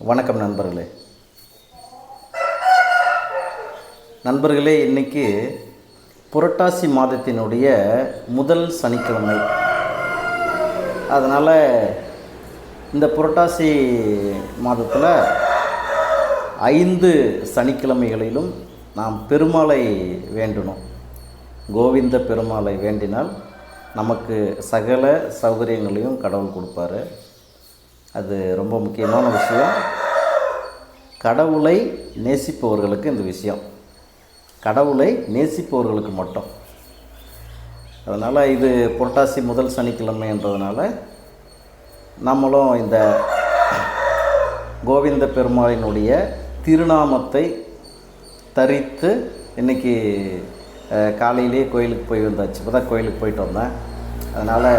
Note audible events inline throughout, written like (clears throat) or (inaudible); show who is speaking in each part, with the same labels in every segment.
Speaker 1: வணக்கம் நண்பர்களே. நண்பர்களே இன்னைக்கு புரட்டாசி மாதத்தினுடைய முதல் சனிக்கிழமை. அதனால் இந்த புரட்டாசி மாதத்தில் ஐந்து சனிக்கிழமைகளிலும் நாம் பெருமாளை வேண்டணும். கோவிந்த பெருமாளை வேண்டினால் நமக்கு சகல சௌகரியங்களையும் கடவுள் கொடுப்பாரு. அது ரொம்ப முக்கியமான விஷயம். கடவுளை நேசிப்பவர்களுக்கு இந்த விஷயம். கடவுளை நேசிப்பவர்களுக்கு மட்டும். அதனால் இது புரட்டாசி முதல் சனிக்கிழமைன்றதுனால நம்மளும் இந்த கோவிந்த பெருமாளினுடைய திருநாமத்தை தரித்து இன்றைக்கி காலையிலேயே கோயிலுக்கு போய் வந்தாச்சு. இப்போ தான் கோயிலுக்கு போயிட்டு வந்தேன். அதனால்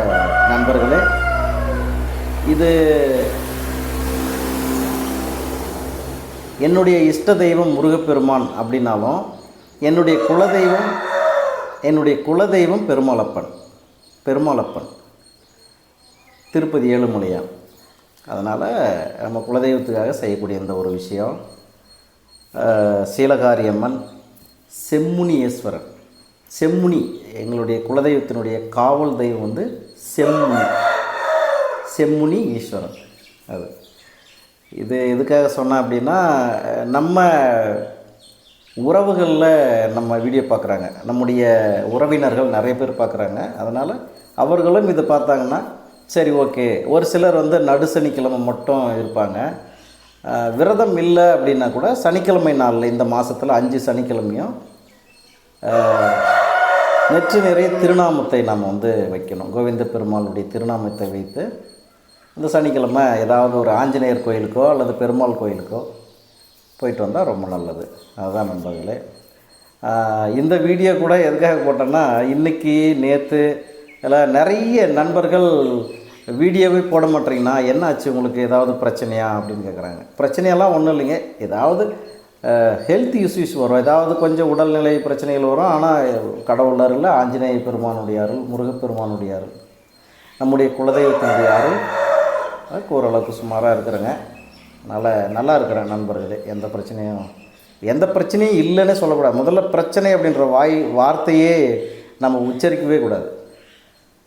Speaker 1: நண்பர்களே இது என்னுடைய இஷ்ட தெய்வம் முருகப்பெருமான் அப்படின்னாலும் என்னுடைய குலதெய்வம் என்னுடைய குலதெய்வம் பெருமாளப்பன் பெருமாளப்பன். திருப்பதி ஏழுமலையான் அதனால் நம்ம குலதெய்வத்துக்காக செய்யக்கூடிய இந்த ஒரு விஷயம். சீலகாரியம்மன் செம்முனியேஸ்வரன். செம்முனி எங்களுடைய குலதெய்வத்தினுடைய காவல் தெய்வம் வந்து செம்முனி. செம்முனி ஈஸ்வரன் அது. இது எதுக்காக சொன்னேன் அப்படின்னா நம்ம உறவுகளில் நம்ம வீடியோ பார்க்குறாங்க. நம்முடைய உறவினர்கள் நிறைய பேர் பார்க்குறாங்க. அதனால் அவர்களும் இதை பார்த்தாங்கன்னா சரி ஓகே. ஒரு சிலர் வந்து நடு சனிக்கிழமை மட்டும் இருப்பாங்க. விரதம் இல்லை அப்படின்னா கூட சனிக்கிழமை நாளில் இந்த மாதத்தில் அஞ்சு சனிக்கிழமையும் நெற்றி நிறைய திருநாமத்தை நாம் வந்து வைக்கணும். கோவிந்த பெருமாளுடைய திருநாமத்தை வைத்து இந்த சனிக்கிழமை ஏதாவது ஒரு ஆஞ்சநேயர் கோயிலுக்கோ அல்லது பெருமாள் கோயிலுக்கோ போயிட்டு வந்தால் ரொம்ப நல்லது. அதுதான் நண்பர்களே. இந்த வீடியோ கூட எதுக்காக போட்டேன்னா இன்றைக்கி நேற்று எல்லாம் நிறைய நண்பர்கள் வீடியோவே போட மாட்டீங்கன்னா என்ன ஆச்சு உங்களுக்கு? ஏதாவது பிரச்சனையா? அப்படின்னு கேட்குறாங்க பிரச்சனையெல்லாம் ஒன்றும் இல்லைங்க. ஏதாவது ஹெல்த் இஷ்யூஸ் வரும். ஏதாவது கொஞ்சம் உடல்நிலை பிரச்சனைகள் வரும். ஆனால் கடவுள் அருள் ஆஞ்சநேய பெருமானுடைய அருள் முருகப்பெருமானுடைய அருள் நம்முடைய குலதெய்வத்தினுடைய அருள் அதுக்கு ஓரளவுக்கு சுமாராக இருக்கிறேங்க. நல்லா நல்லா இருக்கிறேன் நண்பர்களே எந்த பிரச்சனையும் எந்த பிரச்சனையும் இல்லைன்னு சொல்லக்கூடாது. முதல்ல பிரச்சனை அப்படின்ற வாய் வார்த்தையே நம்ம உச்சரிக்கவே கூடாது.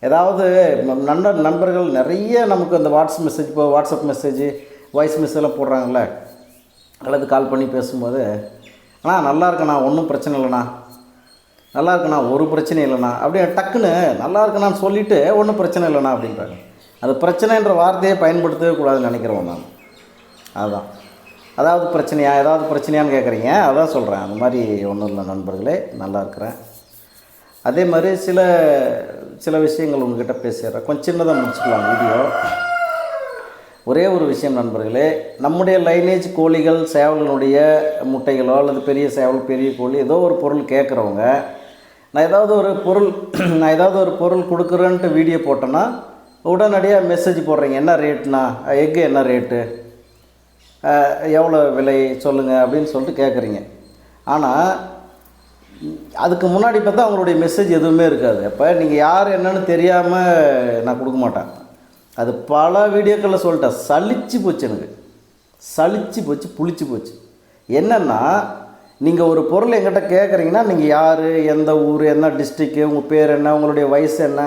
Speaker 1: ஏதாவது நம் நண்பர்கள் நிறைய நமக்கு அந்த வாட்ஸ்அப் மெசேஜ் இப்போ வாட்ஸ்அப் மெசேஜ் வாய்ஸ் மெசேஜ் எல்லாம் போடுறாங்கள அல்லது கால் பண்ணி பேசும்போது அண்ணா நல்லா இருக்கண்ணா ஒன்றும் பிரச்சனை இல்லைண்ணா. நல்லா இருக்குண்ணா ஒரு பிரச்சனையும் இல்லைண்ணா. அப்படியே டக்குன்னு நல்லா இருக்குண்ணான்னு சொல்லிவிட்டு ஒன்றும் பிரச்சனை இல்லைண்ணா அப்படின்றாங்க அது பிரச்சனைன்ற வார்த்தையை பயன்படுத்தவே கூடாதுன்னு நினைக்கிறவன் நான் அதுதான் அதாவது பிரச்சனையா? ஏதாவது பிரச்சனையான்னு கேட்குறீங்க அதான் சொல்கிறேன் அந்த மாதிரி ஒன்றும் இல்லை நண்பர்களே. நல்லா இருக்கிறேன். அதே மாதிரி சில சில விஷயங்கள் உங்ககிட்ட பேசிடுறேன். கொஞ்சம் சின்னதாக முடிச்சுக்கலாம் வீடியோ. ஒரே ஒரு விஷயம் நண்பர்களே. நம்முடைய லைனேஜ் கோழிகள் சேவலினுடைய முட்டைகளோ அல்லது பெரிய சேவல் பெரிய கோழி ஏதோ ஒரு பொருள் கேட்குறவங்க நான் ஏதாவது ஒரு பொருள் (clears throat) நான் ஏதாவது ஒரு பொருள் கொடுக்குறேன்ட்டு வீடியோ போட்டேன்னா உடனடியாக மெசேஜ் போடுறீங்க. என்ன ரேட்னா எக்கு என்ன ரேட்டு எவ்வளோ விலை? சொல்லுங்கள் அப்படின்னு சொல்லிட்டு கேட்குறீங்க ஆனால் அதுக்கு முன்னாடி பார்த்தா அவங்களுடைய மெசேஜ் எதுவுமே இருக்காது. அப்போ நீங்கள் யார் என்னன்னு தெரியாமல் நான் கொடுக்க மாட்டேன். அது பல வீடியோக்களில் சொல்லிட்டேன். சளிச்சு போச்சு எனக்கு. சளிச்சு போச்சு புளிச்சு போச்சு. என்னென்னா நீங்கள் ஒரு பொருள் எங்கிட்ட கேட்குறீங்கன்னா நீங்கள் யார் எந்த ஊர் என்ன டிஸ்ட்ரிக்கு உங்கள் பேர் என்ன உங்களுடைய வயசு என்ன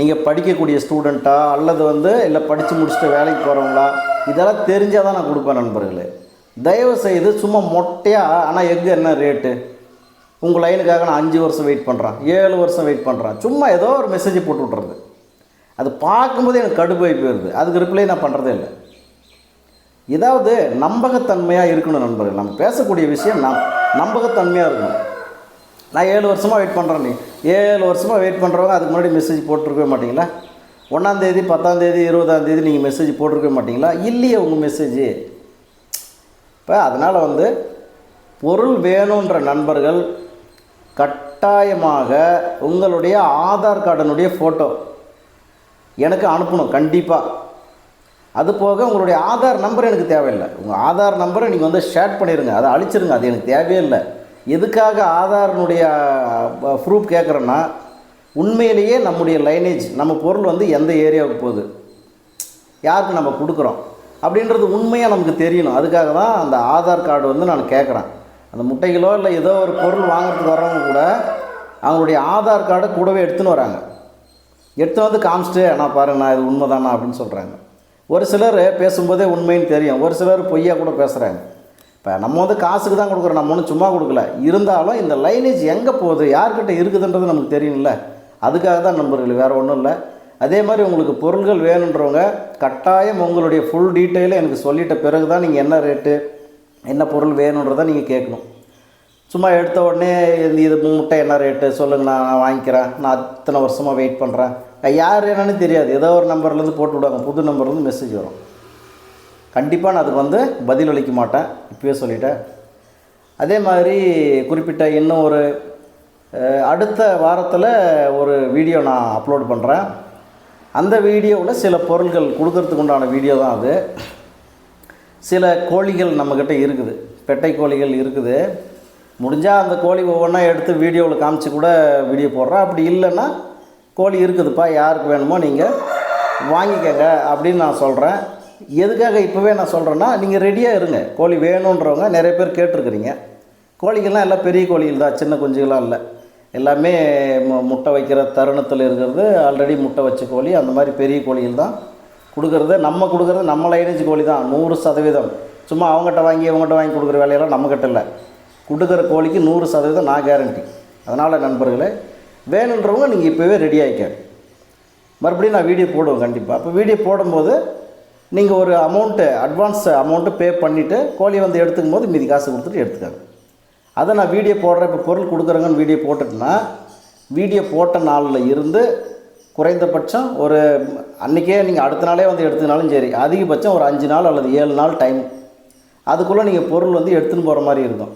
Speaker 1: நீங்கள் படிக்கக்கூடிய ஸ்டூடெண்ட்டா அல்லது வந்து இல்லை படித்து முடிச்சுட்டு வேலைக்கு போகிறவங்களா இதெல்லாம் தெரிஞ்சால் தான் நான் கொடுப்பேன் நண்பர்களே. தயவு செய்து சும்மா மொட்டையாக ஆனால் எங்கே என்ன ரேட்டு உங்கள் லைனுக்காக நான் அஞ்சு வருஷம் வெயிட் பண்ணுறேன் ஏழு வருஷம் வெயிட் பண்ணுறேன் சும்மா ஏதோ ஒரு மெசேஜ் போட்டு விட்றது அது பார்க்கும்போது எனக்கு கடுப்பாகி போயிடுது அதுக்கு ரிப்ளை நான் பண்ணுறதே இல்லை. ஏதாவது நம்பகத்தன்மையாக இருக்கணும் நண்பர்கள். நம்ம பேசக்கூடிய விஷயம் நம் நம்பகத்தன்மையாக இருக்கணும். நான் ஏழு வருஷமாக வெயிட் பண்ணுறேன் நீ. ஏழு வருஷமாக வெயிட் பண்ணுறவங்க அதுக்கு முன்னாடி மெசேஜ் போட்டிருக்கவே மாட்டீங்களா? ஒன்றாந்தேதி பத்தாந்தேதி இருபதாந்தேதி நீங்கள் மெசேஜ் போட்டிருக்கவே மாட்டிங்களா? இல்லையே உங்கள் மெசேஜ் இப்போ அதனால் வந்து பொருள் வேணுன்ற நண்பர்கள் கட்டாயமாக உங்களுடைய ஆதார் கார்டனுடைய ஃபோட்டோ எனக்கு அனுப்பணும் கண்டிப்பாக அது போக உங்களுடைய ஆதார் நம்பர் எனக்கு தேவையில்லை. உங்கள் ஆதார் நம்பரை நீங்கள் வந்து ஷேர் பண்ணிடுங்க அதை அழிச்சிருங்க. அது எனக்கு தேவையே இல்லை. எதுக்காக ஆதாரினுடைய ப்ரூஃப் கேட்குறோன்னா உண்மையிலேயே நம்முடைய லைனேஜ் நம்ம பொருள் வந்து எந்த ஏரியாவுக்கு போகுது? யாருக்கு நம்ம கொடுக்குறோம்? அப்படின்றது உண்மையாக நமக்கு தெரியணும். அதுக்காக தான் அந்த ஆதார் கார்டு வந்து நான் கேட்குறேன் அந்த முட்டைகளோ இல்லை ஏதோ ஒரு பொருள் வாங்குறதுக்கு வரவங்க கூட அவங்களுடைய ஆதார் கார்டை கூடவே எடுத்துன்னு வராங்க. எடுத்து வந்து காமிச்சிட்டு நான் பாருங்க நான் இது உண்மைதானா அப்படின்னு சொல்கிறாங்க ஒரு சிலர் பேசும்போதே உண்மைன்னு தெரியும். ஒரு சிலர் பொய்யா கூட பேசுகிறாங்க இப்போ நம்ம வந்து காசுக்கு தான் கொடுக்குறோம் நம்ம ஒன்றும் சும்மா கொடுக்கல. இருந்தாலும் இந்த லைனேஜ் எங்கே போகுது யார்கிட்ட இருக்குதுன்றது நமக்கு தெரியும்ல அதுக்காக தான் நண்பர்கள் வேறு ஒன்றும் இல்லை. அதே மாதிரி உங்களுக்கு பொருள்கள் வேணுன்றவங்க கட்டாயம் உங்களுடைய ஃபுல் டீட்டெயிலை எனக்கு சொல்லிட்ட பிறகு தான் நீங்கள் என்ன ரேட்டு என்ன பொருள் வேணுன்றதை நீங்கள் கேட்கணும். சும்மா எடுத்த உடனே இது இது முட்டை என்ன ரேட்டு சொல்லுங்க நான் வாங்கிக்கிறேன். நான் அத்தனை வருஷமாக வெயிட் பண்ணுறேன் யார் என்னன்னு தெரியாது. ஏதோ ஒரு நம்பர்லேருந்து போட்டு விடுவாங்க. புது நம்பர்லேருந்து மெசேஜ் வரும். கண்டிப்பாக நான் அதுக்கு வந்து பதில் அளிக்க மாட்டேன். இப்பயே சொல்லிட்டேன். அதே மாதிரி குறிப்பிட்ட இன்னும் ஒரு அடுத்த வாரத்தில் ஒரு வீடியோ நான் அப்லோட் பண்ணுறேன் அந்த வீடியோவில் சில பொருட்கள் கொடுக்கறதுக்கு உண்டான வீடியோ தான் அது. சில கோழிகள் நம்மக்கிட்ட இருக்குது. பெட்டை கோழிகள் இருக்குது. முடிஞ்சால் அந்த கோழி ஒவ்வொன்றா எடுத்து வீடியோவில் காமிச்சு கூட வீடியோ போடுறேன். அப்படி இல்லைன்னா கோழி இருக்குதுப்பா யாருக்கு வேணுமோ நீங்கள் வாங்கிக்கங்க அப்படின்னு நான் சொல்கிறேன் எதுக்காக இப்போவே நான் சொல்கிறேன்னா நீங்கள் ரெடியாக இருங்க. கோழி வேணுன்றவங்க நிறைய பேர் கேட்டிருக்கிறீங்க. கோழிகள்லாம் எல்லாம் பெரிய கோழிகள் தான் சின்ன குஞ்சுகள்லாம் இல்லை. எல்லாமே முட்டை வைக்கிற தருணத்தில் இருக்கிறது ஆல்ரெடி முட்டை வச்ச கோழி அந்த மாதிரி பெரிய கோழிகள் தான். கொடுக்குறது நம்ம கொடுக்குறது நம்ம லைனேஜ் கோழி தான் நூறு சதவீதம். சும்மா அவங்ககிட்ட வாங்கி அவங்ககிட்ட வாங்கி கொடுக்குற வேலையெல்லாம் நம்மக்கிட்ட இல்லை. கொடுக்குற கோழிக்கு நூறு சதவீதம் நான் கேரண்டி அதனால் நண்பர்களே வேணுன்றவங்க நீங்கள் இப்போவே ரெடி ஆகிக்க மறுபடியும் நான் வீடியோ போடுவேன் கண்டிப்பாக அப்போ வீடியோ போடும்போது நீங்கள் ஒரு அமௌண்ட்டு அட்வான்ஸ் அமௌண்ட்டு பே பண்ணிவிட்டு கோழி வந்து எடுத்துக்கும் போது மீதி காசு கொடுத்துட்டு எடுத்துக்காங்க. அதை நான் வீடியோ போடுறேன். இப்போ பொருள் கொடுக்குறேங்கன்னு வீடியோ போட்டுட்டேன்னா வீடியோ போட்ட நாளில் இருந்து குறைந்தபட்சம் ஒரு அன்றைக்கே நீங்கள் அடுத்த நாளே வந்து எடுத்துனாலும் சரி அதிகபட்சம் ஒரு அஞ்சு நாள் அல்லது ஏழு நாள் டைம் அதுக்குள்ளே நீங்கள் பொருள் வந்து எடுத்துன்னு போகிற மாதிரி இருக்கும்.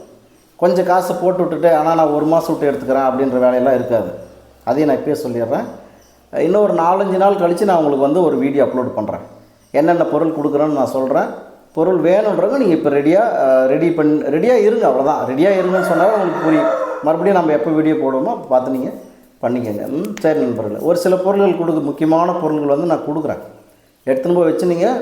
Speaker 1: கொஞ்சம் காசை போட்டு விட்டுட்டு ஆனால் நான் ஒரு மாதம் விட்டு எடுத்துக்கிறேன் அப்படின்ற வேலையெல்லாம் இருக்காது. அதையும் நான் இப்பயே சொல்லிடுறேன். இன்னும் ஒரு நாலஞ்சு நாள் கழித்து நான் உங்களுக்கு வந்து ஒரு வீடியோ அப்லோட் பண்ணுறேன் என்னென்ன பொருள் கொடுக்குறேன்னு நான் சொல்கிறேன் பொருள் வேணுன்றவங்க நீங்கள் இப்போ ரெடியாக ரெடி பண் ரெடியாக இருங்க அவ்வளோதான் ரெடியாக இருங்கன்னு சொன்னாவே உங்களுக்கு புரியும். மறுபடியும் நம்ம எப்போ வீடியோ போடுவோமோ அப்போ பார்த்து நீங்கள் பண்ணிக்கங்க. ம் சரி நண்பர்கள். ஒரு சில பொருள்கள் கொடுக்கு முக்கியமான பொருள்கள் வந்து நான் கொடுக்குறேன். எடுத்துன்னு போய் வச்சு நீங்கள்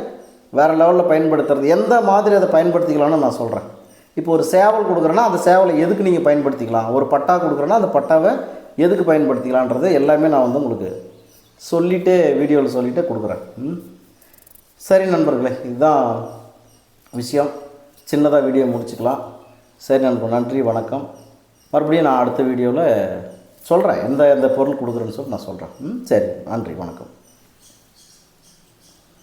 Speaker 1: வேறு லெவலில் பயன்படுத்துறது. எந்த மாதிரி அதை பயன்படுத்திக்கலாம்னு நான் சொல்கிறேன் இப்போ ஒரு சேவல் கொடுக்குறேன்னா அந்த சேவலை எதுக்கு நீங்கள் பயன்படுத்திக்கலாம்? ஒரு பட்டா கொடுக்குறேன்னா அந்த பட்டாவை எதுக்கு பயன்படுத்திக்கலான்றது எல்லாமே நான் வந்து உங்களுக்கு சொல்லிவிட்டு வீடியோவில் சொல்லிவிட்டு கொடுக்குறேன். ம். சரி நண்பர்களே இதுதான் விஷயம். சின்னதாக வீடியோ முடிச்சுக்கலாம். சரி நண்பர் நன்றி வணக்கம். மறுபடியும் நான் அடுத்த வீடியோவில் சொல்கிறேன் எந்த எந்த பொருள் கொடுக்குறேன்னு சொல்லி நான் சொல்கிறேன் ம் சரி நன்றி வணக்கம்.